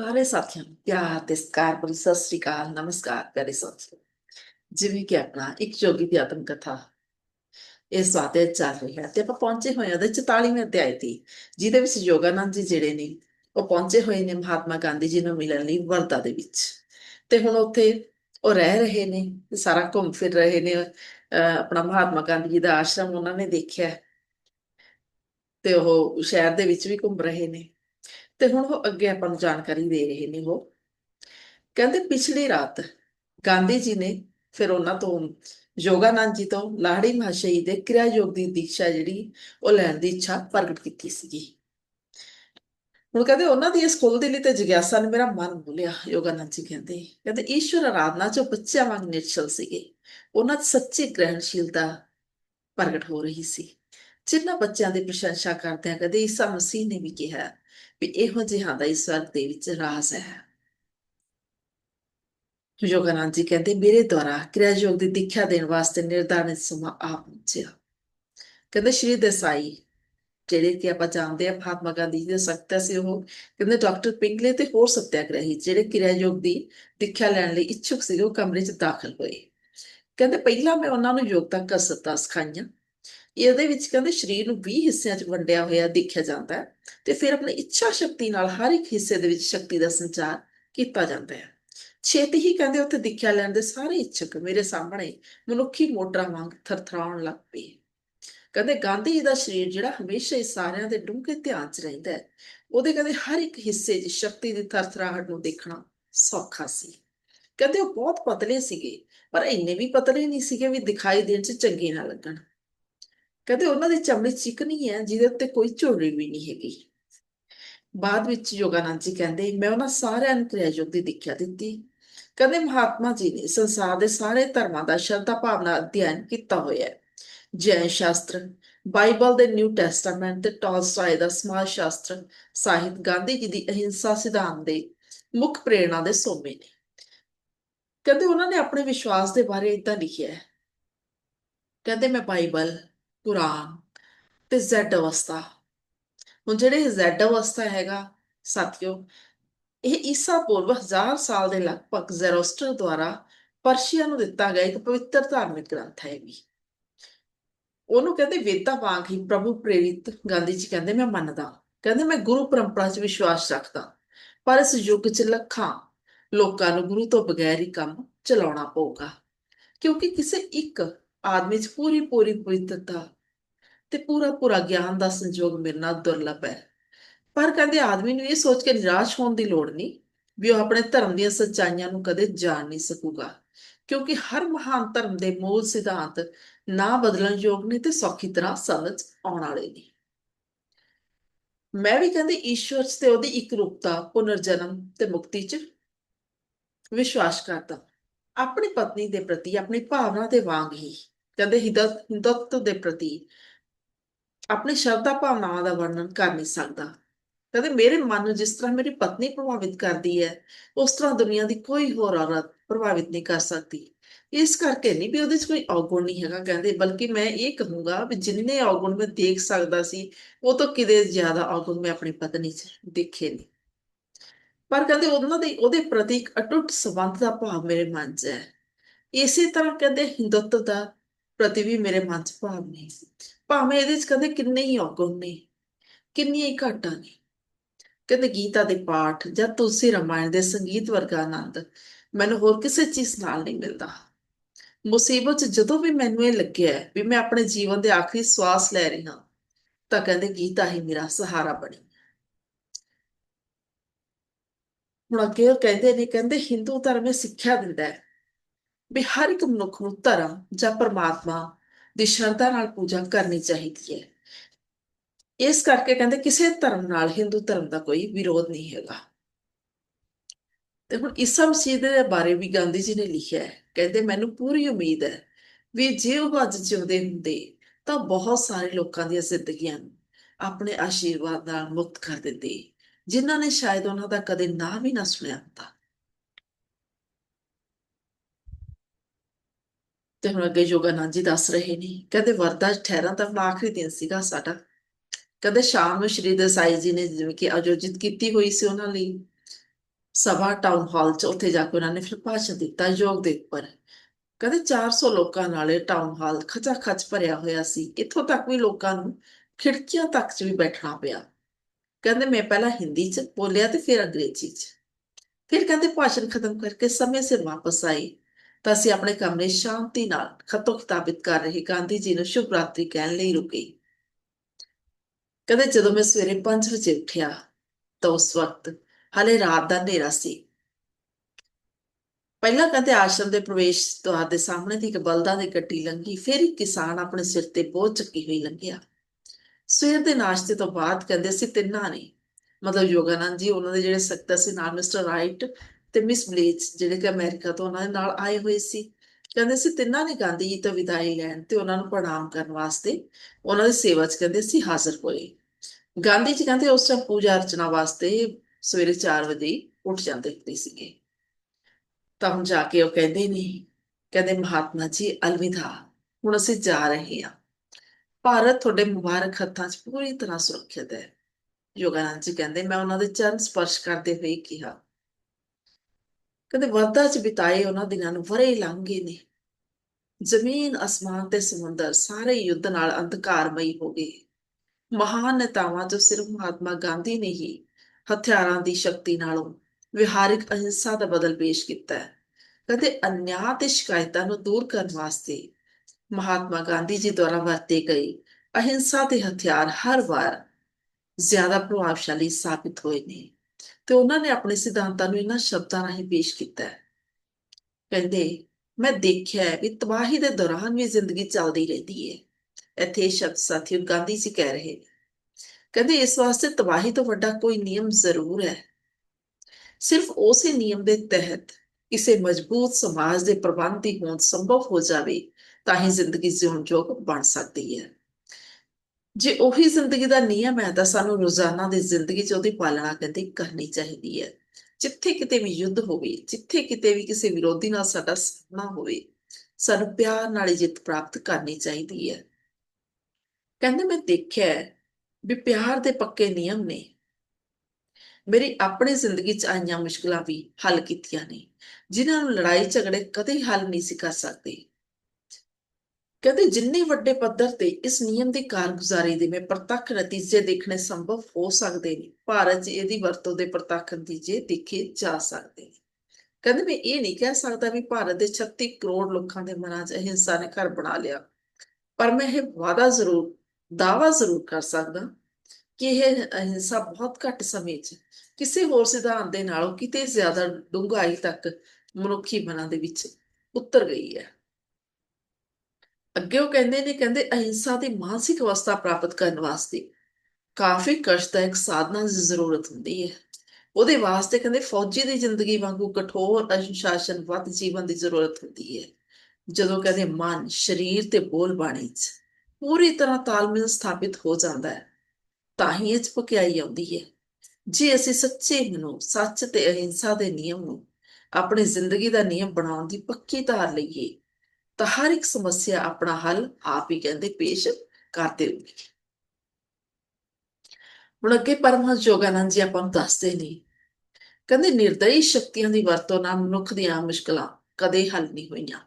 ਸਾਰੇ ਸਾਥੀਆਂ ਨੂੰ ਪਿਆਰ ਤੇ ਸਤਿਕਾਰ ਭਰੀ ਸਤਿ ਸ੍ਰੀ ਅਕਾਲ, ਨਮਸਕਾਰ ਪਿਆਰੇ ਸਾਥੀਓ। ਜਿਵੇਂ ਕਿ ਆਪਣਾ ਇੱਕ ਜੋਗੀ ਦੀ ਆਤਮ ਕਥਾ ਇਸ ਵਾਤੇ ਚੱਲ ਰਹੀ ਹੈ ਤੇ ਆਪਾਂ ਪਹੁੰਚੇ ਹੋਏ ਹਾਂ ਉਹਦੇ 44ਵੇਂ ਅਧਿਆਇ ਦੀ ਜਿਹਦੇ ਵਿੱਚ ਯੋਗਾਨੰਦ ਜੀ ਜਿਹੜੇ ਨੇ, ਉਹ ਪਹੁੰਚੇ ਹੋਏ ਨੇ ਮਹਾਤਮਾ ਗਾਂਧੀ ਜੀ ਨੂੰ ਮਿਲਣ ਲਈ ਵਰਦਾ ਦੇ ਵਿੱਚ। ਤੇ ਹੁਣ ਉੱਥੇ ਉਹ ਰਹਿ ਰਹੇ ਨੇ ਸਾਰਾ ਘੁੰਮ ਫਿਰ ਰਹੇ ਨੇ, ਅਹ ਆਪਣਾ ਮਹਾਤਮਾ ਗਾਂਧੀ ਜੀ ਦਾ ਆਸ਼ਰਮ ਉਹਨਾਂ ਨੇ ਦੇਖਿਆ। ਤੇ ਉਹ ਸ਼ਹਿਰ ਦੇ ਵਿੱਚ ਵੀ ਘੁੰਮ ਰਹੇ ਨੇ। ਤੇ ਹੁਣ ਉਹ ਅੱਗੇ ਆਪਾਂ ਨੂੰ ਜਾਣਕਾਰੀ ਦੇ ਰਹੇ ਨੇ ਉਹ। ਕਹਿੰਦੇ ਪਿਛਲੀ ਰਾਤ ਗਾਂਧੀ ਜੀ ਨੇ ਫਿਰ ਉਹਨਾਂ ਤੋਂ ਯੋਗਾਨੰਦ ਜੀ ਤੋਂ ਲਾਹੜੀ ਮਹਾਸ਼ਈ ਦੇ ਕਿਰਿਆ ਯੋਗ ਦੀ ਦੀਕਸ਼ਾ ਜਿਹੜੀ ਉਹ ਲੈਣ ਦੀ ਇੱਛਾ ਪ੍ਰਗਟ ਕੀਤੀ ਸੀਗੀ। ਹੁਣ ਕਹਿੰਦੇ ਉਹਨਾਂ ਦੀ ਇਸ ਸਕੂਲ ਦੇ ਲਈ ਤੇ ਜਿਗਿਆਸਾ ਨੇ ਮੇਰਾ ਮਨ ਮੋਲਿਆ ਯੋਗਾਨੰਦ ਜੀ ਕਹਿੰਦੇ ਕਹਿੰਦੇ ਈਸ਼ਵਰ ਆਰਾਧਨਾ ਚ ਉਹ ਬੱਚਿਆਂ ਵਾਂਗ ਨਿਸ਼ਚਲ ਸੀਗੇ। ਉਹਨਾਂ 'ਚ ਸੱਚੀ ਗ੍ਰਹਿਣਸ਼ੀਲਤਾ ਪ੍ਰਗਟ ਹੋ ਰਹੀ ਸੀ। ਜਿਨ੍ਹਾਂ ਬੱਚਿਆਂ ਦੀ ਪ੍ਰਸ਼ੰਸਾ ਕਰਦੇ ਆ ਕਦੇ ਈਸਾ ਮਸੀਹ ਨੇ ਵੀ ਕਿਹਾ ਵੀ ਇਹੋ ਜਿਹਾ ਦਾ ਇਸ ਵਰਗ ਦੇ ਵਿੱਚ ਰਾਜ਼ ਹੈ। ਯੋਗਾਨੰਦ ਜੀ ਕਹਿੰਦੇ, ਮੇਰੇ ਦੁਆਰਾ ਕਿਰਿਆ ਯੋਗ ਦੀ ਦਿਖਿਆ ਦੇਣ ਵਾਸਤੇ ਨਿਰਧਾਰਿਤ ਸਮਾਂ ਆ ਪਹੁੰਚਿਆ। ਕਹਿੰਦੇ, ਸ਼੍ਰੀ ਦੇਸਾਈ, ਜਿਹੜੇ ਕਿ ਆਪਾਂ ਜਾਣਦੇ ਆ ਮਹਾਤਮਾ ਗਾਂਧੀ ਜੀ ਦੇ ਸਖਤ ਸੀ ਉਹ, ਕਹਿੰਦੇ, ਡਾਕਟਰ ਪਿੰਗਲੇ ਤੇ ਹੋਰ ਸਤਿਆਗ੍ਰਹੀ ਜਿਹੜੇ ਕਿਰਿਆ ਯੋਗ ਦੀ ਦਿਖਿਆ ਲੈਣ ਲਈ ਇੱਛੁਕ ਸੀ, ਉਹ ਕਮਰੇ 'ਚ ਦਾਖਲ ਹੋਏ। ਕਹਿੰਦੇ, ਪਹਿਲਾਂ ਮੈਂ ਉਹਨਾਂ ਨੂੰ ਯੋਗ ਤੱਕ ਕਸਰਤਾਂ ਸਿਖਾਈਆਂ ਇਹਦੇ ਵਿੱਚ ਕਹਿੰਦੇ ਸਰੀਰ ਨੂੰ 20 ਹਿੱਸਿਆਂ 'ਚ ਵੰਡਿਆ ਹੋਇਆ ਦੇਖਿਆ ਜਾਂਦਾ ਹੈ ਤੇ ਫਿਰ ਆਪਣੀ ਇੱਛਾ ਸ਼ਕਤੀ ਨਾਲ ਹਰ ਇੱਕ ਹਿੱਸੇ ਦੇ ਵਿੱਚ ਸ਼ਕਤੀ ਦਾ ਸੰਚਾਰ ਕੀਤਾ ਜਾਂਦਾ ਹੈ। ਛੇਤੀ ਹੀ ਕਹਿੰਦੇ ਉੱਥੇ ਦੇਖਿਆ ਲੈਣ ਦੇ ਸਾਰੇ ਇੱਛਕ ਮੇਰੇ ਸਾਹਮਣੇ ਮਨੁੱਖੀ ਮੋਟਰਾਂ ਵਾਂਗ ਥਰਥਰਾਉਣ ਲੱਗ ਪਏ। ਕਹਿੰਦੇ ਗਾਂਧੀ ਜੀ ਦਾ ਸਰੀਰ ਜਿਹੜਾ ਹਮੇਸ਼ਾ ਹੀ ਸਾਰਿਆਂ ਦੇ ਡੂੰਘੇ ਧਿਆਨ 'ਚ ਰਹਿੰਦਾ ਹੈ। ਉਹਦੇ ਕਹਿੰਦੇ ਹਰ ਇੱਕ ਹਿੱਸੇ 'ਚ ਸ਼ਕਤੀ ਦੀ ਥਰਥਰਾਹਟ ਨੂੰ ਦੇਖਣਾ ਸੌਖਾ ਸੀ। ਕਹਿੰਦੇ ਉਹ ਬਹੁਤ ਪਤਲੇ ਸੀਗੇ, ਪਰ ਇੰਨੇ ਵੀ ਪਤਲੇ ਨਹੀਂ ਸੀਗੇ ਵੀ ਦਿਖਾਈ ਦੇਣ 'ਚ ਚੰਗੇ ਨਾ ਲੱਗਣ। ਕਹਿੰਦੇ ਉਹਨਾਂ ਦੀ ਚਮੜੀ ਚਿਕਨੀ ਹੈ ਜਿਹਦੇ ਉੱਤੇ ਕੋਈ ਝੋਲੀ ਵੀ ਨਹੀਂ ਹੈਗੀ। ਬਾਅਦ ਵਿੱਚ ਯੋਗਾਨੰਦ ਜੀ ਕਹਿੰਦੇ, ਮੈਂ ਉਹਨਾਂ ਸਾਰਿਆਂ ਨੂੰ ਕਿਰਿਆ ਯੋਗ ਦੀ ਦਿੱਖਿਆ ਦਿੱਤੀ। ਕਹਿੰਦੇ ਮਹਾਤਮਾ ਜੀ ਨੇ ਸੰਸਾਰ ਦੇ ਸਾਰੇ ਧਰਮਾਂ ਦਾ ਸ਼ਰਧਾ ਭਾਵਨਾ ਅਧਿਐਨ ਕੀਤਾ ਹੋਇਆ ਹੈ। ਜੈਨ ਸ਼ਾਸਤਰ, ਬਾਈਬਲ ਦੇ ਨਿਊ ਟੈਸਟਾਮੈਂਟ ਤੇ ਟਾਲਸਟਾਏ ਦਾ ਸਮਾਜ ਸ਼ਾਸਤਰ, ਸਾਹਿਤ ਗਾਂਧੀ ਜੀ ਦੀ ਅਹਿੰਸਾ ਸਿਧਾਂਤ ਦੇ ਮੁੱਖ ਪ੍ਰੇਰਣਾ ਦੇ ਸੋਮੇ ਨੇ। ਕਹਿੰਦੇ ਉਹਨਾਂ ਨੇ ਆਪਣੇ ਵਿਸ਼ਵਾਸ ਦੇ ਬਾਰੇ ਇਦਾਂ ਲਿਖਿਆ ਹੈ। ਕਹਿੰਦੇ ਮੈਂ ਬਾਈਬਲ ਕੁਰਾਨ ਤੇ ਜ਼ੈਡ ਅਵਸਥਾ। ਹੁਣ ਜਿਹੜੇ ਜ਼ੈਡ ਅਵਸਥਾ ਹੈਗਾ, ਸਾਥੀਓ, ਇਹ ਈਸਾ ਪੂਰਵ 1000 ਸਾਲ ਦੇ ਲਗਭਗ ਜ਼ੈਰੋਸਟਰ ਦੁਆਰਾ ਪਰਸ਼ੀਆ ਨੂੰ ਦਿੱਤਾ ਗਿਆ ਇੱਕ ਪਵਿੱਤਰ ਧਾਰਮਿਕ ਗ੍ਰੰਥ ਹੈ ਵੀ। ਉਹਨੂੰ ਕਹਿੰਦੇ ਵੇਦਾਂ ਵਾਂਗ ਹੀ ਪ੍ਰਭੂ ਪ੍ਰੇਰਿਤ ਗਾਂਧੀ ਜੀ ਕਹਿੰਦੇ, ਮੈਂ ਮੰਨਦਾ, ਕਹਿੰਦੇ ਮੈਂ ਗੁਰੂ ਪਰੰਪਰਾ 'ਚ ਵਿਸ਼ਵਾਸ ਰੱਖਦਾ, ਪਰ ਇਸ ਯੁੱਗ 'ਚ ਲੱਖਾਂ ਲੋਕਾਂ ਨੂੰ ਗੁਰੂ ਤੋਂ ਬਗੈਰ ਹੀ ਕੰਮ ਚਲਾਉਣਾ ਪਊਗਾ, ਕਿਉਂਕਿ ਕਿਸੇ ਇੱਕ ਆਦਮੀ 'ਚ ਪੂਰੀ ਪੂਰੀ ਪਵਿੱਤਰਤਾ ਤੇ ਪੂਰਾ ਪੂਰਾ ਗਿਆਨ ਦਾ ਸੰਜੋਗ ਨਾਲ ਦੁਰਲਭ ਹੈ। ਪਰ ਕਹਿੰਦੇ ਆਦਮੀ ਨੂੰ ਇਹ ਸੋਚ ਕੇ ਨਿਰਾਸ਼ ਹੋਣ ਦੀ ਲੋੜ ਨਹੀਂ ਵੀ ਉਹ ਆਪਣੇ ਧਰਮ ਦੀਆਂ ਸੱਚਾਈਆਂ ਨੂੰ ਕਦੇ ਜਾਣ ਨਹੀਂ ਸਕੂਗਾ, ਕਿਉਂਕਿ ਹਰ ਮਹਾਨ ਧਰਮ ਦੇ ਮੂਲ ਸਿਧਾਂਤ ਨਾ ਬਦਲਣ ਯੋਗ ਨੇ ਤੇ ਸੌਖੀ ਤਰ੍ਹਾਂ ਸਮਝ ਆਉਣ ਵਾਲੇ ਨੇ। ਮੈਂ ਵੀ ਕਹਿੰਦੇ ਈਸ਼ਵਰ 'ਚ ਤੇ ਉਹਦੀ ਇੱਕ ਰੂਪਤਾ, ਪੁਨਰਜਨਮ ਤੇ ਮੁਕਤੀ 'ਚ ਵਿਸ਼ਵਾਸ ਕਰਦਾ। ਆਪਣੀ ਪਤਨੀ ਦੇ ਪ੍ਰਤੀ ਆਪਣੀ ਭਾਵਨਾ ਦੇ ਵਾਂਗ ਹੀ ਕਹਿੰਦੇ ਹਿੰਦਤ ਹਿੰਦੁੱਤ ਦੇ ਪ੍ਰਤੀ ਆਪਣੀ ਸ਼ਰਧਾ ਭਾਵਨਾਵਾਂ ਦਾ ਵਰਣਨ ਕਰ ਨਹੀਂ ਸਕਦਾ। ਕਹਿੰਦੇ ਮੇਰੇ ਮਨ ਨੂੰ ਜਿਸ ਤਰ੍ਹਾਂ ਮੇਰੀ ਪਤਨੀ ਪ੍ਰਭਾਵਿਤ ਕਰਦੀ ਹੈ, ਉਸ ਤਰ੍ਹਾਂ ਦੁਨੀਆ ਦੀ ਕੋਈ ਹੋਰ ਔਰਤ ਪ੍ਰਭਾਵਿਤ ਨਹੀਂ ਕਰ ਸਕਦੀ। ਇਸ ਕਰਕੇ ਨਹੀਂ ਵੀ ਉਹਦੇ 'ਚ ਕੋਈ ਔਗੁਣ ਨਹੀਂ ਹੈਗਾ, ਕਹਿੰਦੇ ਬਲਕਿ ਮੈਂ ਇਹ ਕਹੂੰਗਾ ਵੀ ਜਿੰਨੇ ਔਗੁਣ ਮੈਂ ਦੇਖ ਸਕਦਾ ਸੀ, ਉਹ ਤੋਂ ਕਿਤੇ ਜ਼ਿਆਦਾ ਔਗੁਣ ਮੈਂ ਆਪਣੀ ਪਤਨੀ 'ਚ ਦੇਖੇ ਨਹੀਂ। ਪਰ ਕਹਿੰਦੇ ਉਹਨਾਂ ਦੇ, ਉਹਦੇ ਪ੍ਰਤੀ ਇੱਕ ਅਟੁੱਟ ਸੰਬੰਧ ਦਾ ਭਾਵ ਮੇਰੇ ਮਨ 'ਚ ਹੈ। ਇਸੇ ਤਰ੍ਹਾਂ ਕਹਿੰਦੇ ਹਿੰਦੁੱਤ ਦਾ ਪ੍ਰਤੀ ਵੀ ਮੇਰੇ ਮਨ 'ਚ ਭਾਵ ਨਹੀਂ ਭਾਵੇਂ ਇਹਦੇ 'ਚ ਕਹਿੰਦੇ ਕਿੰਨੇ ਹੀ ਔਗਣ ਨੇ, ਕਿੰਨੀਆਂ ਹੀ ਘਾਟਾਂ ਨੇ। ਕਹਿੰਦੇ ਗੀਤਾ ਦੇ ਪਾਠ ਜਾਂ ਤੁਲਸੀ ਰਮਾਇਣ ਦੇ ਸੰਗੀਤ ਵਰਗਾ ਆਨੰਦ ਮੈਨੂੰ ਹੋਰ ਕਿਸੇ ਚੀਜ਼ ਨਾਲ ਨਹੀਂ ਮਿਲਦਾ। ਮੁਸੀਬਤ 'ਚ ਜਦੋਂ ਵੀ ਮੈਨੂੰ ਇਹ ਲੱਗਿਆ ਵੀ ਮੈਂ ਆਪਣੇ ਜੀਵਨ ਦੇ ਆਖਰੀ ਸਵਾਸ ਲੈ ਰਹੀ ਹਾਂ, ਤਾਂ ਕਹਿੰਦੇ ਗੀਤਾ ਹੀ ਮੇਰਾ ਸਹਾਰਾ ਬਣੀ। ਹੁਣ ਅੱਗੇ ਉਹ ਕਹਿੰਦੇ ਨੇ, ਕਹਿੰਦੇ ਹਿੰਦੂ ਧਰਮ ਇਹ ਸਿੱਖਿਆ ਦਿੰਦਾ ਹੈ। ਵੀ ਹਰ ਇੱਕ ਮਨੁੱਖ ਨੂੰ ਧਰਮ ਜਾਂ ਪਰਮਾਤਮਾ ਦੀ ਸ਼ਰਧਾ ਨਾਲ ਪੂਜਾ ਕਰਨੀ ਚਾਹੀਦੀ ਹੈ। ਇਸ ਕਰਕੇ ਕਹਿੰਦੇ ਕਿਸੇ ਧਰਮ ਨਾਲ, ਹਿੰਦੂ ਧਰਮ ਦਾ ਕੋਈ ਵਿਰੋਧ ਨਹੀਂ ਹੈਗਾ। ਤੇ ਹੁਣ ਈਸਾ ਮਸੀਹ ਦੇ ਬਾਰੇ ਵੀ ਗਾਂਧੀ ਜੀ ਨੇ ਲਿਖਿਆ ਹੈ। ਕਹਿੰਦੇ, ਮੈਨੂੰ ਪੂਰੀ ਉਮੀਦ ਹੈ ਵੀ ਜੇ ਉਹ ਅੱਜ ਜਿਉਂਦੇ ਹੁੰਦੇ, ਤਾਂ ਬਹੁਤ ਸਾਰੇ ਲੋਕਾਂ ਦੀਆਂ ਜ਼ਿੰਦਗੀਆਂ ਨੂੰ ਆਪਣੇ ਆਸ਼ੀਰਵਾਦ ਨਾਲ ਮੁਕਤ ਕਰ ਦਿੰਦੇ, ਜਿਨ੍ਹਾਂ ਨੇ ਸ਼ਾਇਦ ਉਹਨਾਂ ਦਾ ਕਦੇ ਨਾਮ ਹੀ ਨਾ ਸੁਣਿਆ ਹੁੰਦਾ। ਤੇ ਹੁਣ ਅੱਗੇ ਯੋਗਾਨੰਦ ਜੀ ਦੱਸ ਰਹੇ ਨੇ। ਕਹਿੰਦੇ ਵਰਦਾ ਠਹਿਰਾਂ ਤੱਕ ਦਾ ਆਖਰੀ ਦਿਨ ਸੀਗਾ ਸਾਡਾ। ਕਹਿੰਦੇ ਸ਼ਾਮ ਨੂੰ ਸ਼੍ਰੀ ਦਸਾਈ ਜੀ ਨੇ ਜਿਵੇਂ ਕਿ ਆਯੋਜਿਤ ਕੀਤੀ ਹੋਈ ਸੀ ਉਹਨਾਂ ਲਈ, ਸਭਾ ਟਾਊਨ ਹਾਲ 'ਚ ਉੱਥੇ ਜਾ ਕੇ ਉਹਨਾਂ ਨੇ ਫਿਰ ਭਾਸ਼ਣ ਦਿੱਤਾ ਯੋਗ ਦੇ ਉੱਪਰ। ਕਹਿੰਦੇ 400 ਲੋਕਾਂ ਨਾਲ ਇਹ ਟਾਊਨ ਹਾਲ ਖਚਾ ਖਚ ਭਰਿਆ ਹੋਇਆ ਸੀ। ਇੱਥੋਂ ਤੱਕ ਵੀ ਲੋਕਾਂ ਨੂੰ ਖਿੜਕੀਆਂ ਤੱਕ 'ਚ ਵੀ ਬੈਠਣਾ ਪਿਆ। ਕਹਿੰਦੇ ਮੈਂ ਪਹਿਲਾਂ ਹਿੰਦੀ 'ਚ ਬੋਲਿਆ ਤੇ ਫਿਰ ਅੰਗਰੇਜ਼ੀ 'ਚ। ਫਿਰ ਕਹਿੰਦੇ ਭਾਸ਼ਣ ਖਤਮ ਕਰਕੇ ਸਮੇਂ ਸਿਰ ਵਾਪਸ ਆਏ। ਤਾਂ ਅਸੀਂ ਆਪਣੇ ਕਮਰੇ ਸ਼ਾਂਤੀ ਨਾਲ ਖਤੋ ਕਿਤਾਬਿਤ ਕਰ ਰਹੇ ਗਾਂਧੀ ਜੀ ਨੂੰ ਸ਼ੁਭ ਰਾਤਰੀ ਕਹਿਣ ਲਈ ਰੁਕੇ। ਕਹਿੰਦੇ ਜਦੋਂ ਮੈਂ ਸਵੇਰੇ 5 ਵਜੇ ਉੱਠਿਆ, ਤਾਂ ਉਸ ਵਕਤ ਹਾਲੇ ਰਾਤ ਦਾ ਹਨੇਰਾ ਸੀ। ਪਹਿਲਾਂ ਕਹਿੰਦੇ ਆਸ਼ਰਮ ਦੇ ਪ੍ਰਵੇਸ਼ ਦੁਆਰ ਦੇ ਸਾਹਮਣੇ ਦੀ ਇੱਕ ਬਲਦਾਂ ਦੀ ਗੱਡੀ ਲੰਘੀ, ਫਿਰ ਇੱਕ ਕਿਸਾਨ ਆਪਣੇ ਸਿਰ ਤੇ ਬੋਝ ਚੱਕੀ ਹੋਈ ਲੰਘਿਆ। ਸਵੇਰ ਦੇ ਨਾਸ਼ਤੇ ਤੋਂ ਬਾਅਦ ਕਹਿੰਦੇ ਸੀ ਤਿੰਨਾਂ ਨੇ, ਮਤਲਬ ਯੋਗਾਨੰਦ ਜੀ, ਉਹਨਾਂ ਦੇ ਜਿਹੜੇ ਸਕਤਾ ਸੀ ਨਾਲ ਮਿਸਟਰ ਰਾਈਟ ਤੇ ਮਿਸ ਬਲੀਚ ਜਿਹੜੇ ਕਿ ਅਮਰੀਕਾ ਤੋਂ ਉਹਨਾਂ ਦੇ ਨਾਲ ਆਏ ਹੋਏ ਸੀ। ਕਹਿੰਦੇ ਸੀ ਤਿੰਨਾਂ ਨੇ ਗਾਂਧੀ ਜੀ ਤੋਂ ਵਿਦਾਈ ਲੈਣ ਤੇ ਉਹਨਾਂ ਨੂੰ ਪ੍ਰਣਾਮ ਕਰਨ ਵਾਸਤੇ ਉਹਨਾਂ ਦੀ ਸੇਵਾ 'ਚ ਕਹਿੰਦੇ ਸੀ ਹਾਜ਼ਰ ਹੋਏ। ਗਾਂਧੀ ਜੀ ਕਹਿੰਦੇ ਉਸ ਟਾਈਮ ਪੂਜਾ ਅਰਚਨਾ ਵਾਸਤੇ ਸਵੇਰੇ 4 ਵਜੇ ਉੱਠ ਜਾਂਦੇ ਹੁੰਦੇ ਸੀਗੇ। ਤਾਂ ਹੁਣ ਜਾ ਕੇ ਉਹ ਕਹਿੰਦੇ ਨੇ, ਕਹਿੰਦੇ ਮਹਾਤਮਾ ਜੀ ਅਲਵਿਦਾ, ਹੁਣ ਅਸੀਂ ਜਾ ਰਹੇ ਹਾਂ। ਭਾਰਤ ਤੁਹਾਡੇ ਮੁਬਾਰਕ ਹੱਥਾਂ 'ਚ ਪੂਰੀ ਤਰ੍ਹਾਂ ਸੁਰੱਖਿਅਤ ਹੈ। ਯੋਗਾਨੰਦ ਜੀ ਕਹਿੰਦੇ, ਮੈਂ ਉਹਨਾਂ ਦੇ ਚਰਨ ਸਪਰਸ਼ ਕਰਦੇ ਹੋਏ ਕਿਹਾ ਕਹਿੰਦੇ ਵਰਦਾ 'ਚ ਬਿਤਾਏ ਉਹਨਾਂ ਦਿਨਾਂ ਨੂੰ ਵਰੇ ਲੰਘ ਨੇ। ਜ਼ਮੀਨ, ਅਸਮਾਨ ਤੇ ਸਮੁੰਦਰ, ਸਾਰੇ ਯੁੱਧ ਨਾਲ ਅੰਧਕਾਰਮਈ ਹੋ ਗਏ। ਮਹਾਨ ਨੇਤਾਵਾਂ ਜੋ ਸਿਰਫ ਮਹਾਤਮਾ ਗਾਂਧੀ ਨੇ ਹੀ ਹਥਿਆਰਾਂ ਦੀ ਸ਼ਕਤੀ ਨਾਲੋਂ ਵਿਹਾਰਿਕ ਅਹਿੰਸਾ ਦਾ ਬਦਲ ਪੇਸ਼ ਕੀਤਾ ਹੈ। ਕਹਿੰਦੇ ਅਨਿਆਂ ਤੇ ਸ਼ਿਕਾਇਤਾਂ ਨੂੰ ਦੂਰ ਕਰਨ ਵਾਸਤੇ ਮਹਾਤਮਾ ਗਾਂਧੀ ਜੀ ਦੁਆਰਾ ਵਰਤੇ ਗਏ ਅਹਿੰਸਾ ਦੇ ਹਥਿਆਰ ਹਰ ਵਾਰ ਜ਼ਿਆਦਾ ਪ੍ਰਭਾਵਸ਼ਾਲੀ ਸਾਬਿਤ ਹੋਏ ਨੇ। ਤੇ ਉਹਨਾਂ ਨੇ ਆਪਣੇ ਸਿਧਾਂਤਾਂ ਨੂੰ ਇਹਨਾਂ ਸ਼ਬਦਾਂ ਰਾਹੀਂ ਪੇਸ਼ ਕੀਤਾ ਹੈ। ਕਹਿੰਦੇ, ਮੈਂ ਦੇਖਿਆ ਹੈ ਵੀ ਤਬਾਹੀ ਦੇ ਦੌਰਾਨ ਵੀ ਜ਼ਿੰਦਗੀ ਚੱਲਦੀ ਰਹਿੰਦੀ ਹੈ ਇੱਥੇ ਇਹ ਸ਼ਬਦ ਸਾਥੀਓ ਗਾਂਧੀ ਜੀ ਕਹਿ ਰਹੇ ਨੇ। ਕਹਿੰਦੇ, ਇਸ ਵਾਸਤੇ ਤਬਾਹੀ ਤੋਂ ਵੱਡਾ ਕੋਈ ਨਿਯਮ ਜ਼ਰੂਰ ਹੈ। ਸਿਰਫ ਉਸੇ ਨਿਯਮ ਦੇ ਤਹਿਤ ਕਿਸੇ ਮਜ਼ਬੂਤ ਸਮਾਜ ਦੇ ਪ੍ਰਬੰਧ ਦੀ ਹੋਂਦ ਸੰਭਵ ਹੋ ਜਾਵੇ, ਤਾਂ ਹੀ ਜ਼ਿੰਦਗੀ ਜਿਉਣ ਯੋਗ ਬਣ ਸਕਦੀ ਹੈ। ਜੇ ਉਹੀ ਜ਼ਿੰਦਗੀ ਦਾ ਨਿਯਮ ਹੈ ਤਾਂ ਸਾਨੂੰ ਰੋਜ਼ਾਨਾ ਦੀ ਜ਼ਿੰਦਗੀ 'ਚ ਉਹਦੀ ਪਾਲਣਾ ਕਹਿੰਦੇ ਕਰਨੀ ਚਾਹੀਦੀ ਹੈ। ਜਿੱਥੇ ਕਿਤੇ ਵੀ ਯੁੱਧ ਹੋਵੇ, ਜਿੱਥੇ ਕਿਤੇ ਵੀ ਕਿਸੇ ਵਿਰੋਧੀ ਨਾਲ ਸਾਡਾ ਸਾਹਮਣਾ ਹੋਵੇ, ਸਾਨੂੰ ਪਿਆਰ ਨਾਲ ਹੀ ਜਿੱਤ ਪ੍ਰਾਪਤ ਕਰਨੀ ਚਾਹੀਦੀ ਹੈ। ਕਹਿੰਦੇ ਮੈਂ ਦੇਖਿਆ ਹੈ ਵੀ ਪਿਆਰ ਦੇ ਪੱਕੇ ਨਿਯਮ ਨੇ। ਮੇਰੀ ਆਪਣੀ ਜ਼ਿੰਦਗੀ 'ਚ ਆਈਆਂ ਮੁਸ਼ਕਲਾਂ ਵੀ ਹੱਲ ਕੀਤੀਆਂ ਨੇ, ਜਿਨ੍ਹਾਂ ਨੂੰ ਲੜਾਈ ਝਗੜੇ ਕਦੇ ਹੱਲ ਨਹੀਂ ਸੀ ਕਰ ਸਕਦੇ। ਕਹਿੰਦੇ ਜਿੰਨੇ ਵੱਡੇ ਪੱਧਰ ਤੇ ਇਸ ਨਿਯਮ ਦੀ ਕਾਰਗੁਜ਼ਾਰੀ ਦੇ ਮੈਂ ਪ੍ਰਤੱਖ ਨਤੀਜੇ ਦੇਖਣੇ ਸੰਭਵ ਹੋ ਸਕਦੇ ਨੇ, ਭਾਰਤ 'ਚ ਇਹਦੀ ਵਰਤੋਂ ਦੇ ਪ੍ਰਤੱਖ ਨਤੀਜੇ ਦੇਖੇ ਜਾ ਸਕਦੇ ਨੇ। ਕਹਿੰਦੇ ਮੈਂ ਇਹ ਨਹੀਂ ਕਹਿ ਸਕਦਾ ਵੀ ਭਾਰਤ ਦੇ 36 ਕਰੋੜ ਲੋਕਾਂ ਦੇ ਮਨਾਂ 'ਚ ਅਹਿੰਸਾ ਨੇ ਘਰ ਬਣਾ ਲਿਆ। ਪਰ ਮੈਂ ਇਹ ਵਾਅਦਾ ਜ਼ਰੂਰ ਦਾਵਾ ਜ਼ਰੂਰ ਕਰ ਸਕਦਾ ਕਿ ਇਹ ਅਹਿੰਸਾ ਬਹੁਤ ਘੱਟ ਸਮੇਂ 'ਚ ਕਿਸੇ ਹੋਰ ਸਿਧਾਂਤ ਦੇ ਨਾਲੋਂ ਕਿਤੇ ਜ਼ਿਆਦਾ ਡੂੰਘਾਈ ਤੱਕ ਮਨੁੱਖੀ ਮਨਾਂ ਦੇ ਵਿੱਚ ਉਤਰ ਗਈ ਹੈ। ਅੱਗੇ ਉਹ ਕਹਿੰਦੇ ਨੇ, ਕਹਿੰਦੇ ਅਹਿੰਸਾ ਦੀ ਮਾਨਸਿਕ ਅਵਸਥਾ ਪ੍ਰਾਪਤ ਕਰਨ ਵਾਸਤੇ ਕਾਫੀ ਕਸ਼ਟਦਾਇਕ ਸਾਧਨਾਂ ਦੀ ਜ਼ਰੂਰਤ ਹੁੰਦੀ ਹੈ। ਉਹਦੇ ਵਾਸਤੇ ਕਹਿੰਦੇ ਫੌਜੀ ਦੀ ਜ਼ਿੰਦਗੀ ਵਾਂਗੂ ਕਠੋਰ ਅਨੁਸ਼ਾਸਨਬੱਧ ਜੀਵਨ ਦੀ ਜ਼ਰੂਰਤ ਹੁੰਦੀ ਹੈ। ਜਦੋਂ ਕਹਿੰਦੇ ਮਨ, ਸਰੀਰ ਤੇ ਬੋਲ ਬਾਣੀ 'ਚ ਪੂਰੀ ਤਰ੍ਹਾਂ ਤਾਲਮੇਲ ਸਥਾਪਿਤ ਹੋ ਜਾਂਦਾ ਹੈ, ਤਾਂ ਹੀ ਇਹ 'ਚ ਪਕਿਆਈ ਆਉਂਦੀ ਹੈ। ਜੇ ਅਸੀਂ ਸੱਚੇ ਮਨੋਂ, ਸੱਚ ਤੇ ਅਹਿੰਸਾ ਦੇ ਨਿਯਮ ਨੂੰ ਆਪਣੀ ਜ਼ਿੰਦਗੀ ਦਾ ਨਿਯਮ ਬਣਾਉਣ ਦੀ ਪੱਕੀ ਧਾਰ ਲਈਏ ਤਾਂ ਹਰ ਇੱਕ ਸਮੱਸਿਆ ਆਪਣਾ ਹੱਲ ਆਪ ਹੀ ਕਹਿੰਦੇ ਪੇਸ਼ ਕਰਦੇ ਦੇਊਗੀ ਹੁਣ ਅੱਗੇ ਪਰਮਹੰਸ ਯੋਗਾਨੰਦ ਜੀ ਆਪਾਂ ਨੂੰ ਦੱਸਦੇ ਨੇ, ਕਹਿੰਦੇ ਨਿਰਦਈ ਸ਼ਕਤੀਆਂ ਦੀ ਵਰਤੋਂ ਨਾਲ ਮਨੁੱਖ ਦੀਆਂ ਮੁਸ਼ਕਲਾਂ ਕਦੇ ਹੱਲ ਨਹੀਂ ਹੋਈਆਂ।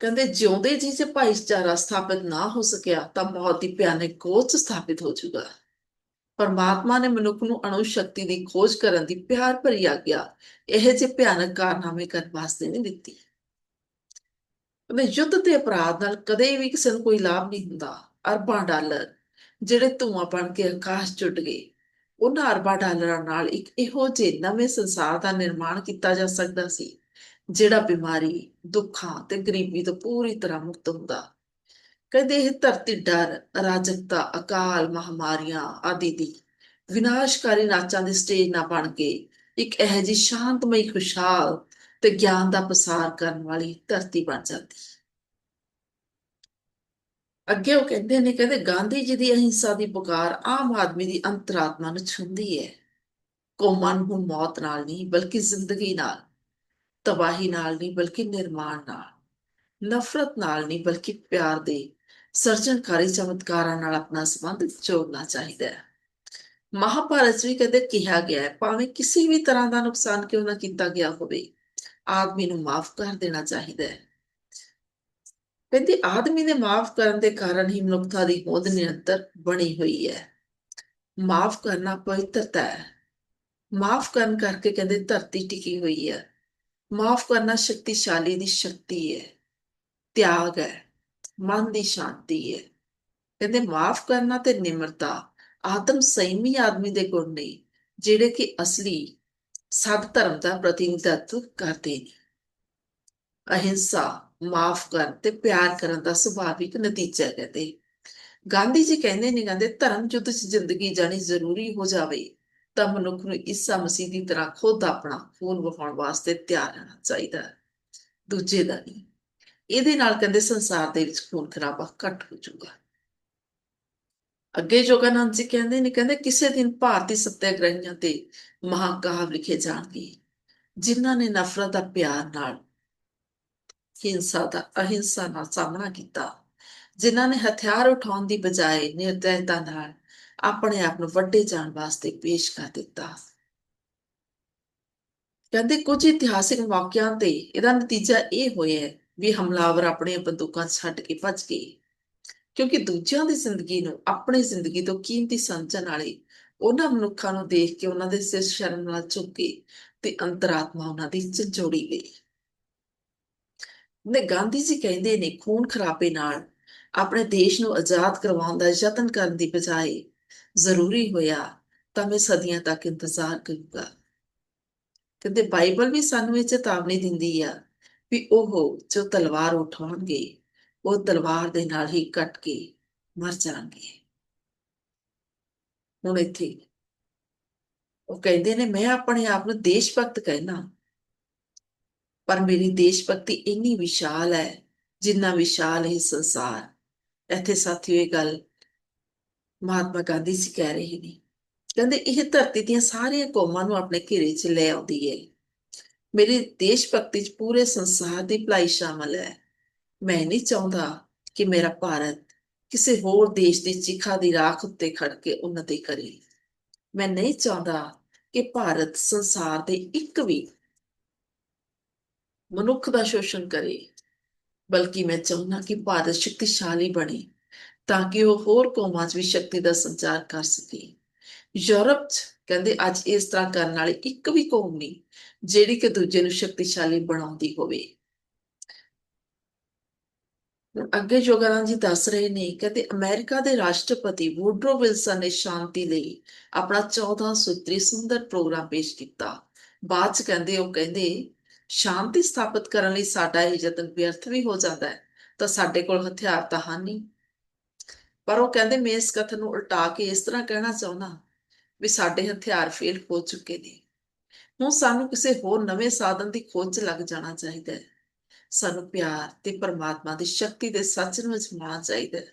ਕਹਿੰਦੇ ਜਿਉਂਦੇ ਜੀ ਜੇ ਭਾਈਚਾਰਾ ਸਥਾਪਿਤ ਨਾ ਹੋ ਸਕਿਆ ਤਾਂ ਮੌਤ ਦੀ ਭਿਆਨਕ ਕੋਚ ਸਥਾਪਿਤ ਹੋ ਜਾਊਗਾ। ਪਰਮਾਤਮਾ ਨੇ ਮਨੁੱਖ ਨੂੰ ਅਣੂ ਸ਼ਕਤੀ ਦੀ ਖੋਜ ਕਰਨ ਦੀ ਪਿਆਰ ਭਰੀ ਆਗਿਆ ਇਹ ਜਿਹੇ ਭਿਆਨਕ ਕਾਰਨਾਮੇ ਕਰਨ ਵਾਸਤੇ ਨਹੀਂ ਦਿੱਤੀ। ਕਹਿੰਦੇ ਯੁੱਧ ਦੇ ਅਪਰਾਧ ਨਾਲ ਕਦੇ ਵੀ ਕਿਸੇ ਨੂੰ ਕੋਈ ਲਾਭ ਨਹੀਂ ਹੁੰਦਾ। ਅਰਬਾਂ ਡਾਲਰ, ਜਿਹੜੇ ਧੂਆਂ ਬਣ ਕੇ ਆਕਾਸ਼ ਚੁੱਟ ਗਏ, ਉਹਨਾਂ ਅਰਬਾਂ ਡਾਲਰਾਂ ਨਾਲ ਇੱਕ ਇਹੋ ਜਿਹੇ ਨਵੇਂ ਸੰਸਾਰ ਦਾ ਨਿਰਮਾਣ ਕੀਤਾ ਜਾ ਸਕਦਾ ਸੀ, ਜਿਹੜਾ ਬਿਮਾਰੀ, ਦੁੱਖਾਂ ਤੇ ਗਰੀਬੀ ਤੋਂ ਪੂਰੀ ਤਰ੍ਹਾਂ ਮੁਕਤ ਹੁੰਦਾ। ਕਹਿੰਦੇ ਇਹ ਧਰਤੀ ਡਰ, ਅਰਾਜਕਤਾ, ਅਕਾਲ, ਮਹਾਮਾਰੀਆਂ ਆਦਿ ਦੀ ਵਿਨਾਸ਼ਕਾਰੀ ਨਾਚਾਂ ਦੀ ਸਟੇਜ ਨਾ ਬਣ ਕੇ ਇੱਕ ਇਹੋ ਜਿਹੀ ਸ਼ਾਂਤਮਈ ਖੁਸ਼ਹਾਲ ਤੇ ਗਿਆਨ ਦਾ ਪਸਾਰ ਕਰਨ ਵਾਲੀ ਧਰਤੀ ਬਣ ਜਾਂਦੀ ਅੱਗੇ ਉਹ ਕਹਿੰਦੇ ਨੇ, ਕਹਿੰਦੇ ਗਾਂਧੀ ਜੀ ਦੀ ਅਹਿੰਸਾ ਦੀ ਪੁਕਾਰ ਆਮ ਆਦਮੀ ਦੀ ਅੰਤਰਾਤਮਾ ਨੂੰ ਛੂੰਹਦੀ ਹੈ। ਕੌਮਾਂ ਨੂੰ ਹੁਣ ਮੌਤ ਨਾਲ ਨਹੀਂ, ਬਲਕਿ ਜ਼ਿੰਦਗੀ ਨਾਲ, ਤਬਾਹੀ ਨਾਲ ਨਹੀਂ, ਬਲਕਿ ਨਿਰਮਾਣ ਨਾਲ, ਨਫ਼ਰਤ ਨਾਲ ਨਹੀਂ, ਬਲਕਿ ਪਿਆਰ ਦੇ ਸਰਜਨਕਾਰੀ ਚਮਤਕਾਰਾਂ ਨਾਲ ਆਪਣਾ ਸੰਬੰਧ ਜੋੜਨਾ ਚਾਹੀਦਾ ਹੈ। ਮਹਾਭਾਰਤ 'ਚ ਵੀ ਕਹਿੰਦੇ ਕਿਹਾ ਗਿਆ ਹੈ, ਭਾਵੇਂ ਕਿਸੇ ਵੀ ਤਰ੍ਹਾਂ ਦਾ ਨੁਕਸਾਨ ਕਿਉਂ ਨਾ ਕੀਤਾ ਗਿਆ ਹੋਵੇ ਆਦਮੀ ਨੂੰ ਮਾਫ ਕਰ ਦੇਣਾ ਚਾਹੀਦਾ ਹੈ। ਕਹਿੰਦੇ ਆਦਮੀ ਦੇ ਮਾਫ ਕਰਨ ਦੇ ਕਾਰਨ ਹੀ ਮਨੁੱਖਤਾ ਦੀ ਹੋਂਦ ਨਿਰੰਤਰ ਬਣੀ ਹੋਈ ਹੈ। ਮਾਫ ਕਰਨਾ ਪਵਿੱਤਰਤਾ ਹੈ। ਮਾਫ ਕਰਨ ਕਰਕੇ ਕਹਿੰਦੇ ਧਰਤੀ ਟਿਕੀ ਹੋਈ ਹੈ। ਮਾਫ ਕਰਨਾ ਸ਼ਕਤੀਸ਼ਾਲੀ ਦੀ ਸ਼ਕਤੀ ਹੈ। ਤਿਆਗ ਹੈ। ਮਨ ਦੀ ਸ਼ਾਂਤੀ ਹੈ। ਕਹਿੰਦੇ ਮਾਫ ਕਰਨਾ ਤੇ ਨਿਮਰਤਾ ਆਤਮ ਸੰਯਮੀ ਆਦਮੀ ਦੇ ਗੁਣ ਨੇ, ਜਿਹੜੇ ਕਿ ਅਸਲੀ ਸਭ ਧਰਮ ਦਾ ਪ੍ਰਤੀਨਿਧਤਵ ਕਰਦੇ ਨੇ। ਅਹਿੰਸਾ ਮਾਫ ਕਰਨ ਤੇ ਪਿਆਰ ਕਰਨ ਦਾ ਸੁਭਾਵਿਕ ਨਤੀਜਾ ਕਹਿੰਦੇ। ਗਾਂਧੀ ਜੀ ਕਹਿੰਦੇ ਨੇ, ਕਹਿੰਦੇ, ਧਰਮ ਯੁੱਧ 'ਚ ਜ਼ਿੰਦਗੀ ਜਾਣੀ ਜ਼ਰੂਰੀ ਹੋ ਜਾਵੇ, ਤਾਂ ਮਨੁੱਖ ਨੂੰ ਈਸਾ ਮਸੀਹ ਦੀ ਤਰ੍ਹਾਂ ਖੁਦ ਆਪਣਾ ਖੂਨ ਵਹਾਉਣ ਵਾਸਤੇ ਤਿਆਰ ਰਹਿਣਾ ਚਾਹੀਦਾ ਹੈ। ਦੂਜੇ ਦਾ ਨਹੀਂ। ਇਹਦੇ ਨਾਲ, ਕਹਿੰਦੇ, ਸੰਸਾਰ ਦੇ ਵਿੱਚ ਖੂਨ ਖਰਾਬਾ ਘੱਟ ਹੋ ਜਾਊਗਾ। ਅੱਗੇ ਜੋਗਾਨੰਦ ਜੀ ਕਹਿੰਦੇ ਨੇ, ਕਹਿੰਦੇ, ਕਿਸੇ ਦਿਨ ਭਾਰਤੀ ਸੱਤਿਆਗ੍ਰਹੀਆਂ ਤੇ ਮਹਾਕਾਵ ਲਿਖੇ ਜਾਣਗੇ। ਜਿਨ੍ਹਾਂ ਨੇ ਨਫ਼ਰਤ ਦਾ ਪਿਆਰ ਨਾਲ ਹਿੰਸਾ ਦਾ, ਅਹਿੰਸਾ ਨਾਲ ਸਾਹਮਣਾ ਕੀਤਾ, ਜਿਨ੍ਹਾਂ ਨੇ ਹਥਿਆਰ ਉਠਾਉਣ ਦੀ ਬਜਾਏ ਨਿਰਦੈਤਾ ਨਾਲ ਆਪਣੇ ਆਪ ਨੂੰ ਵੱਡੇ ਜਾਣ ਵਾਸਤੇ ਪੇਸ਼ ਕਰ ਦਿੱਤਾ। ਕਹਿੰਦੇ, ਕੁਝ ਇਤਿਹਾਸਿਕ ਵਾਕਿਆਂ ਤੇ ਇਹਦਾ ਨਤੀਜਾ ਇਹ ਹੋਇਆ ਵੀ ਹਮਲਾਵਰ ਆਪਣੇ ਬੰਦੂਕਾਂ ਛੱਡ ਕੇ ਭੱਜ ਗਏ, ਕਿਉਂਕਿ ਦੂਜਿਆਂ ਦੀ ਜ਼ਿੰਦਗੀ ਨੂੰ ਆਪਣੀ ਜ਼ਿੰਦਗੀ ਤੋਂ ਕੀਮਤੀ ਸਮਝਣ ਵਾਲੇ ਉਹਨਾਂ ਮਨੁੱਖਾਂ ਨੂੰ ਦੇਖ ਕੇ ਉਹਨਾਂ ਦੇ ਸਿਰ ਸ਼ਰਮ ਨਾਲ ਝੁਕ ਗਏ ਤੇ ਅੰਤਰਾਤਮਾ ਉਹਨਾਂ ਦੀ ਝੰਜੋੜੀ ਗਈ। ਨੇ ਗਾਂਧੀ ਜੀ ਕਹਿੰਦੇ ਨੇ, ਖੂਨ ਖਰਾਬੇ ਨਾਲ ਆਪਣੇ ਦੇਸ਼ ਨੂੰ ਆਜ਼ਾਦ ਕਰਵਾਉਣ ਦਾ ਯਤਨ ਕਰਨ ਦੀ ਬਜਾਏ ਜ਼ਰੂਰੀ ਹੋਇਆ ਤਾਂ ਮੈਂ ਸਦੀਆਂ ਤੱਕ ਇੰਤਜ਼ਾਰ ਕਰੂੰਗਾ। ਕਹਿੰਦੇ, ਬਾਈਬਲ ਵੀ ਸਾਨੂੰ ਇਹ ਚੇਤਾਵਨੀ ਦਿੰਦੀ ਆ ਵੀ ਉਹ ਜੋ ਤਲਵਾਰ ਉਠਾਉਣਗੇ, ਉਹ ਤਲਵਾਰ ਦੇ ਨਾਲ ਹੀ ਕੱਟ ਕੇ ਮਰ ਜਾਣਗੇ। ਹੁਣ ਇੱਥੇ ਉਹ ਕਹਿੰਦੇ ਨੇ, ਮੈਂ ਆਪਣੇ ਆਪ ਨੂੰ ਦੇਸ਼ ਭਗਤ ਕਹਿਣਾ ਪਰ ਮੇਰੀ ਦੇਸ਼ ਭਗਤੀ ਇੰਨੀ ਵਿਸ਼ਾਲ ਹੈ, ਜਿੰਨਾ ਵਿਸ਼ਾਲ ਇਹ ਸੰਸਾਰ। ਇੱਥੇ ਸਾਥੀਓ, ਇਹ ਗੱਲ ਮਹਾਤਮਾ ਗਾਂਧੀ ਜੀ ਕਹਿ ਰਹੇ ਨੇ। ਕਹਿੰਦੇ, ਇਹ ਧਰਤੀ ਦੀਆਂ ਸਾਰੀਆਂ ਕੌਮਾਂ ਨੂੰ ਆਪਣੇ ਘੇਰੇ 'ਚ ਲੈ ਆਉਂਦੀ ਹੈ। ਮੇਰੀ ਦੇਸ਼ ਭਗਤੀ 'ਚ ਪੂਰੇ ਸੰਸਾਰ ਦੀ ਭਲਾਈ ਸ਼ਾਮਲ ਹੈ। ਮੈਂ ਨਹੀਂ ਚਾਹੁੰਦਾ ਕਿ ਮੇਰਾ ਭਾਰਤ ਕਿਸੇ ਹੋਰ ਦੇਸ਼ ਦੀ ਚਿਖਾ ਦੀ ਰਾਖ ਉੱਤੇ ਖੜ ਕੇ ਉન્નਤੀ ਕਰੇ ਮੈਂ ਨਹੀਂ ਚਾਹੁੰਦਾ ਕਿ ਭਾਰਤ ਸੰਸਾਰ ਦੇ ਇੱਕ ਵੀ ਮਨੁੱਖ ਦਾ ਸ਼ੋਸ਼ਣ ਕਰੇ, ਬਲਕਿ ਮੈਂ ਚਾਹੁੰਦਾ ਕਿ ਭਾਰਤ ਸ਼ਕਤੀਸ਼ਾਲੀ ਬਣੇ, ਤਾਂ ਕਿ ਉਹ ਹੋਰ ਕੌਮਾਂ 'ਚ ਵੀ ਸ਼ਕਤੀ ਦਾ ਸੰਚਾਰ ਕਰ ਸਕੇ। ਯੂਰਪ 'ਚ ਕਹਿੰਦੇ ਅੱਜ ਇਸ ਤਰ੍ਹਾਂ ਕਰਨ ਵਾਲੀ ਇੱਕ ਵੀ ਕੌਮ ਨਹੀਂ, ਜਿਹੜੀ ਕਿ ਦੂਜੇ ਨੂੰ ਸ਼ਕਤੀਸ਼ਾਲੀ ਬਣਾਉਂਦੀ ਹੋਵੇ। ਅੱਗੇ ਜੋਗਾਨੰਦ ਜੀ ਦੱਸ ਰਹੇ ਨੇ ਕਹਿੰਦੇ ਅਮਰੀਕਾ ਦੇ ਰਾਸ਼ਟਰਪਤੀ ਵੂਡਰੋ ਵਿਲਸਨ ਨੇ ਸ਼ਾਂਤੀ ਲਈ ਆਪਣਾ 14 ਸੂਤਰੀ ਸੁੰਦਰ ਪ੍ਰੋਗਰਾਮ ਪੇਸ਼ ਕੀਤਾ। ਬਾਅਦ ਚ ਕਹਿੰਦੇ, ਉਹ ਕਹਿੰਦੇ, ਸ਼ਾਂਤੀ ਸਥਾਪਿਤ ਕਰਨ ਲਈ ਸਾਡਾ ਇਹ ਯਤਨ ਵਿਅਰਥ ਵੀ ਹੋ ਜਾਂਦਾ ਹੈ, ਤਾਂ ਸਾਡੇ ਕੋਲ ਹਥਿਆਰ ਤਾਂ ਹਨ ਨਹੀਂ ਪਰ ਉਹ ਕਹਿੰਦੇ, ਮੈਂ ਇਸ ਕਥਨ ਨੂੰ ਉਲਟਾ ਕੇ ਇਸ ਤਰ੍ਹਾਂ ਕਹਿਣਾ ਚਾਹੁੰਦਾ ਵੀ ਸਾਡੇ ਹਥਿਆਰ ਫੇਲ ਹੋ ਚੁੱਕੇ ਨੇ। ਹੁਣ ਸਾਨੂੰ ਕਿਸੇ ਹੋਰ ਨਵੇਂ ਸਾਧਨ ਦੀ ਖੋਜ 'ਚ ਲੱਗ ਜਾਣਾ ਚਾਹੀਦਾ ਹੈ। ਸਾਨੂੰ ਪਿਆਰ ਤੇ ਪਰਮਾਤਮਾ ਦੀ ਸ਼ਕਤੀ ਦੇ ਸੱਚ ਨੂੰ ਅਜਮਾਉਣਾ ਚਾਹੀਦਾ ਹੈ।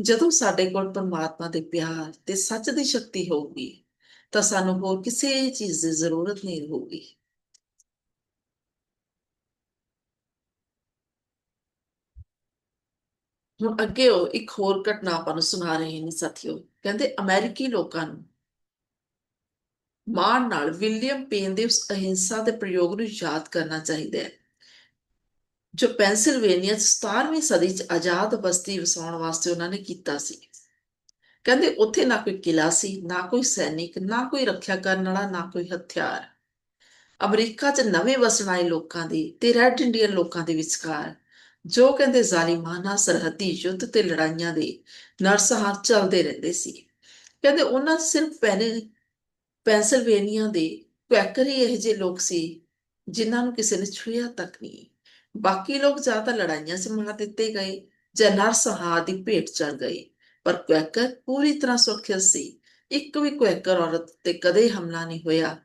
ਜਦੋਂ ਸਾਡੇ ਕੋਲ ਪਰਮਾਤਮਾ ਦੇ ਪਿਆਰ ਤੇ ਸੱਚ ਦੀ ਸ਼ਕਤੀ ਹੋਊਗੀ, ਤਾਂ ਸਾਨੂੰ ਹੋਰ ਕਿਸੇ ਚੀਜ਼ ਦੀ ਜ਼ਰੂਰਤ ਨਹੀਂ ਹੋਊਗੀ। ਹੁਣ ਅੱਗੇ ਉਹ ਇੱਕ ਹੋਰ ਘਟਨਾ ਆਪਾਂ ਨੂੰ ਸੁਣਾ ਰਹੇ ਨੇ ਸਾਥੀਓ, ਕਹਿੰਦੇ ਅਮਰੀਕੀ ਲੋਕਾਂ ਨੂੰ ਮਾਣ ਨਾਲ ਵਿਲੀਅਮ ਪੇਨ ਦੇ ਉਸ ਅਹਿੰਸਾ ਦੇ ਪ੍ਰਯੋਗ ਨੂੰ ਯਾਦ ਕਰਨਾ ਚਾਹੀਦਾ ਹੈ। ਜੋ ਪੈਂਸਿਲਵੇਨੀਆ 'ਚ 17ਵੀਂ ਸਦੀ 'ਚ ਆਜ਼ਾਦ ਬਸਤੀ ਵਸਾਉਣ ਵਾਸਤੇ ਉਹਨਾਂ ਨੇ ਕੀਤਾ ਸੀ। ਕਹਿੰਦੇ ਉੱਥੇ ਨਾ ਕੋਈ ਕਿਲਾ ਸੀ, ਨਾ ਕੋਈ ਸੈਨਿਕ, ਨਾ ਕੋਈ ਰੱਖਿਆ ਕਰਨ ਵਾਲਾ, ਨਾ ਕੋਈ ਹਥਿਆਰ। ਅਮਰੀਕਾ 'ਚ ਨਵੇਂ ਵਸਣ ਆਏ ਲੋਕਾਂ ਦੀ ਤੇ ਰੈੱਡ ਇੰਡੀਅਨ ਲੋਕਾਂ ਦੇ ਵਿਚਕਾਰ, ਜੋ ਕਹਿੰਦੇ ਜ਼ਾਲਿਮਾਨਾ ਸਰਹੱਦੀ ਯੁੱਧ ਤੇ ਲੜਾਈਆਂ ਦੇ ਨਰਸਹਾਰ ਚੱਲਦੇ ਰਹਿੰਦੇ ਸੀ। ਕਹਿੰਦੇ ਉਹਨਾਂ ਸਿਰਫ ਪੈਨੇ ਪੈਂਸਿਲਵੇਨੀਆ ਦੇ ਕੁਐਕਰ ਹੀ ਇਹ ਜਿਹੇ ਲੋਕ ਸੀ, ਜਿਨ੍ਹਾਂ ਨੂੰ ਕਿਸੇ ਨੇ ਛੁਇਆ ਤੱਕ ਨਹੀਂ। ਬਾਕੀ ਲੋਕ ਜਾਂ ਤਾਂ ਲੜਾਈਆਂ 'ਚ ਮਾਰ ਦਿੱਤੇ ਗਏ ਜਾਂ ਨਰਸਹਾਰ ਦੀ ਭੇਟ ਚੜ ਗਏ ਪਰ ਕੁਐਕਰ ਪੂਰੀ ਤਰ੍ਹਾਂ ਸੁਰੱਖਿਅਤ ਸੀ। ਇੱਕ ਵੀ ਕੁਐਕਰ ਔਰਤ ਤੇ ਕਦੇ ਹਮਲਾ ਨਹੀਂ ਹੋਇਆ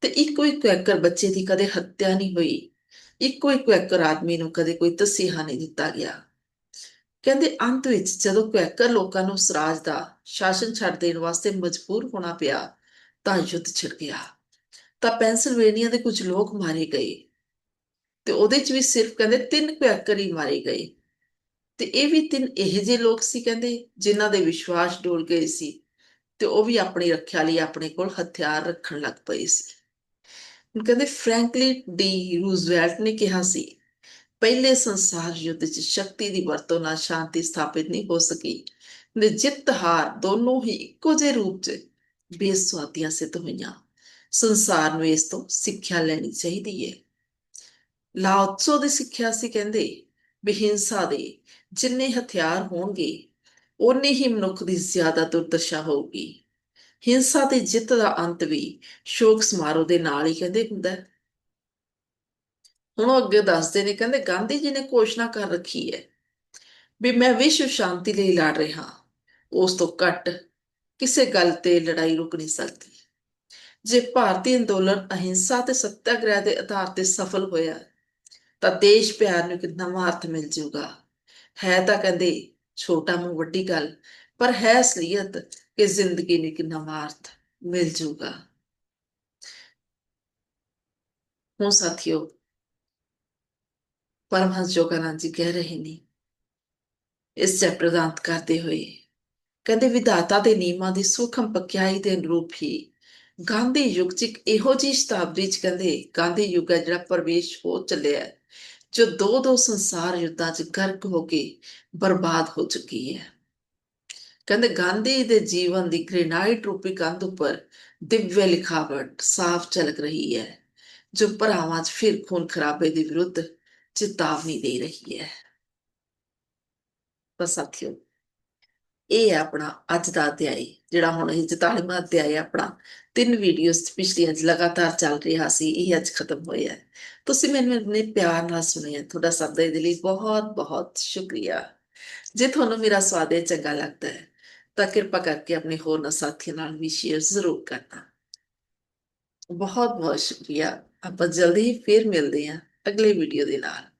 ਤੇ ਇੱਕੋ ਹੀ ਕੁਐਕਰ ਬੱਚੇ ਦੀ ਕਦੇ ਹੱਤਿਆ ਨਹੀਂ ਹੋਈ। ਇੱਕੋ ਹੀ ਕੁਐਕਰ ਆਦਮੀ ਨੂੰ ਕਦੇ ਕੋਈ ਤਸੀਹਾ ਨਹੀਂ ਦਿੱਤਾ ਗਿਆ। ਕਹਿੰਦੇ ਅੰਤ ਵਿੱਚ ਜਦੋਂ ਕੁਐਕਰ ਲੋਕਾਂ ਨੂੰ ਸਰਾਜ ਦਾ ਸ਼ਾਸਨ ਛੱਡ ਦੇਣ ਵਾਸਤੇ ਮਜਬੂਰ ਹੋਣਾ ਪਿਆ ਤਾਂ ਯੁੱਧ ਛਿੜ ਗਿਆ। ਤਾਂ ਪੈਂਸਿਲਵੇਨੀਆ ਦੇ ਕੁਝ ਲੋਕ ਮਾਰੇ ਗਏ। ਤੇ ਉਹਦੇ ਚ ਵੀ ਸਿਰਫ ਕਹਿੰਦੇ ਤਿੰਨ ਕੁਐਕਰ ਹੀ ਮਾਰੇ ਗਏ। ਤੇ ਇਹ ਵੀ ਤਿੰਨ ਇਹੋ ਜਿਹੇ ਲੋਕ ਸੀ ਕਹਿੰਦੇ, ਜਿਨ੍ਹਾਂ ਦੇ ਵਿਸ਼ਵਾਸ ਡੋਲ ਗਏ ਸੀ ਤੇ ਉਹ ਵੀ ਆਪਣੀ ਰੱਖਿਆ ਲਈ ਆਪਣੇ ਕੋਲ ਹਥਿਆਰ ਰੱਖਣ ਲੱਗ ਪਏ ਸੀ। ਹੁਣ ਕਹਿੰਦੇ ਫ੍ਰੈਂਕਲਿਨ ਡੀ ਰੂਜ਼ਵੈਲਟ ਨੇ ਕਿਹਾ ਸੀ, ਪਹਿਲੇ ਸੰਸਾਰ ਯੁੱਧ ਚ ਸ਼ਕਤੀ ਦੀ ਵਰਤੋਂ ਨਾਲ ਸ਼ਾਂਤੀ ਸਥਾਪਿਤ ਨਹੀਂ ਹੋ ਸਕੀ। ਨੇ ਜਿੱਤ ਹਾਰ ਦੋਨੋਂ ਹੀ ਇੱਕੋ ਜਿਹੇ ਰੂਪ 'ਚ ਬੇਸਵਾਦੀਆਂ ਸਿੱਧ ਹੋਈਆਂ। ਸੰਸਾਰ ਨੂੰ ਇਸ ਤੋਂ ਸਿੱਖਿਆ ਲੈਣੀ ਚਾਹੀਦੀ ਹੈ ਲਾਓ ਤਸੋ ਦੀ ਸਿੱਖਿਆ ਸੀ ਕਹਿੰਦੇ ਵੀ ਹਿੰਸਾ ਦੇ, ਜਿੰਨੇ ਹਥਿਆਰ ਹੋਣਗੇ, ਓਨੀ ਹੀ ਮਨੁੱਖ ਦੀ ਜ਼ਿਆਦਾ ਦੁਰਦਸ਼ਾ ਹੋਊਗੀ। ਹਿੰਸਾ ਤੇ ਜਿੱਤ ਦਾ ਅੰਤ ਵੀ ਸ਼ੋਕ ਸਮਾਰੋਹ ਦੇ ਨਾਲ ਹੀ ਕਹਿੰਦੇ ਹੁੰਦਾ ਹੁਣ ਉਹ ਅੱਗੇ ਦੱਸਦੇ ਨੇ, ਕਹਿੰਦੇ ਗਾਂਧੀ ਜੀ ਨੇ ਘੋਸ਼ਣਾ ਕਰ ਰੱਖੀ ਹੈ ਵੀ ਮੈਂ ਵਿਸ਼ਵ ਸ਼ਾਂਤੀ ਲਈ ਲੜ ਰਿਹਾ ਉਸ ਤੋਂ ਘੱਟ ਕਿਸੇ ਗੱਲ ਤੇ ਲੜਾਈ ਰੁਕ ਨਹੀਂ ਸਕਦੀ। ਜੇ ਭਾਰਤੀ ਅੰਦੋਲਨ ਅਹਿੰਸਾ ਤੇ ਸੱਤਿਆਗ੍ਰਹਿ ਦੇ ਆਧਾਰ ਤੇ ਸਫਲ ਹੋਇਆ ਤਾਂ ਦੇਸ਼ ਪਿਆਰ ਨੂੰ ਇੱਕ ਨਵਾਂ ਅਰਥ ਮਿਲ ਜਾਊਗਾ। ਹੈ ਤਾਂ ਕਹਿੰਦੇ ਛੋਟਾ ਮੂੰਹ ਵੱਡੀ ਗੱਲ, ਪਰ ਹੈ ਅਸਲੀਅਤ ਕਿ ਜ਼ਿੰਦਗੀ ਨੂੰ ਇੱਕ ਨਵਾਂ ਅਰਥ ਮਿਲ ਜਾਊਗਾ। ਹੁਣ ਸਾਥੀਓ, ਪਰਮਹੰਸ ਯੋਗਾਨੰਦ ਜੀ ਕਹਿ ਰਹੇ ਨੇ, ਇਸ ਚੈਪਟਰ ਦਾ ਅੰਤ ਕਰਦੇ ਹੋਏ, ਕਹਿੰਦੇ ਵਿਧਾਤਾ ਦੇ ਨਿਯਮਾਂ ਦੀ ਸੂਖਮ ਪਕਿਆਈ ਦੇ ਅਨੁਰੂਪ ਹੀ ਗਾਂਧੀ ਯੁੱਗ ਚ ਇੱਕ ਇਹੋ ਜਿਹੀ ਸ਼ਤਾਬਦੀ ਚ ਕਹਿੰਦੇ ਗਾਂਧੀ ਯੁੱਗ ਹੈ ਜਿਹੜਾ ਪ੍ਰਵੇਸ਼ ਹੋ ਚੱਲਿਆ ਜੋ ਦੋ ਦੋ ਸੰਸਾਰ ਯੁੱਧਾਂ ਚ ਗਰਕ ਹੋ ਕੇ ਬਰਬਾਦ ਹੋ ਚੁੱਕੀ ਹੈ। ਕਹਿੰਦੇ ਗਾਂਧੀ ਦੇ ਜੀਵਨ ਦੀ ਗ੍ਰੇਨਾਈਟ ਰੂਪੀ ਕੰਧ ਉੱਪਰ ਦਿਵਯ ਲਿਖਾਵਟ ਸਾਫ਼ ਝਲਕ ਰਹੀ ਹੈ, ਜੋ ਭਰਾਵਾਂ 'ਚ ਫਿਰ ਖੂਨ ਖਰਾਬੇ ਦੇ ਵਿਰੁੱਧ ਚੇਤਾਵਨੀ ਦੇ ਰਹੀ ਹੈ। ਬਸ ਸਾਥੀਓ ਇਹ ਹੈ ਆਪਣਾ ਅੱਜ ਦਾ ਅਧਿਆਇ, ਜਿਹੜਾ ਹੁਣ ਇਹ 44ਵਾਂ ਅਧਿਆਇ ਹੈ ਆਪਣਾ। ਤਿੰਨ ਵੀਡੀਓਜ਼ ਪਿਛਲੀਆਂ 'ਚ ਲਗਾਤਾਰ ਚੱਲ ਰਿਹਾ ਸੀ, ਇਹ ਅੱਜ ਖਤਮ ਹੋਇਆ ਹੈ। ਤੁਸੀਂ ਮੈਨੂੰ ਆਪਣੇ ਪਿਆਰ ਨਾਲ ਸੁਣਿਆ, ਤੁਹਾਡਾ ਸਭ ਦਾ ਇਹਦੇ ਲਈ ਬਹੁਤ ਬਹੁਤ ਸ਼ੁਕਰੀਆ। ਜੇ ਤੁਹਾਨੂੰ ਮੇਰਾ ਸਵਾਦ ਇਹ ਚੰਗਾ ਲੱਗਦਾ ਹੈ, ਤਾਂ ਕਿਰਪਾ ਕਰਕੇ ਆਪਣੇ ਹੋਰ ਸਾਥੀਆਂ ਨਾਲ ਵੀ ਸ਼ੇਅਰ ਜ਼ਰੂਰ ਕਰਨਾ। ਬਹੁਤ ਬਹੁਤ ਸ਼ੁਕਰੀਆ। ਆਪਾਂ ਜਲਦੀ ਹੀ ਫੇਰ ਮਿਲਦੇ ਹਾਂ ਅਗਲੇ ਵੀਡੀਓ ਦੇ ਨਾਲ।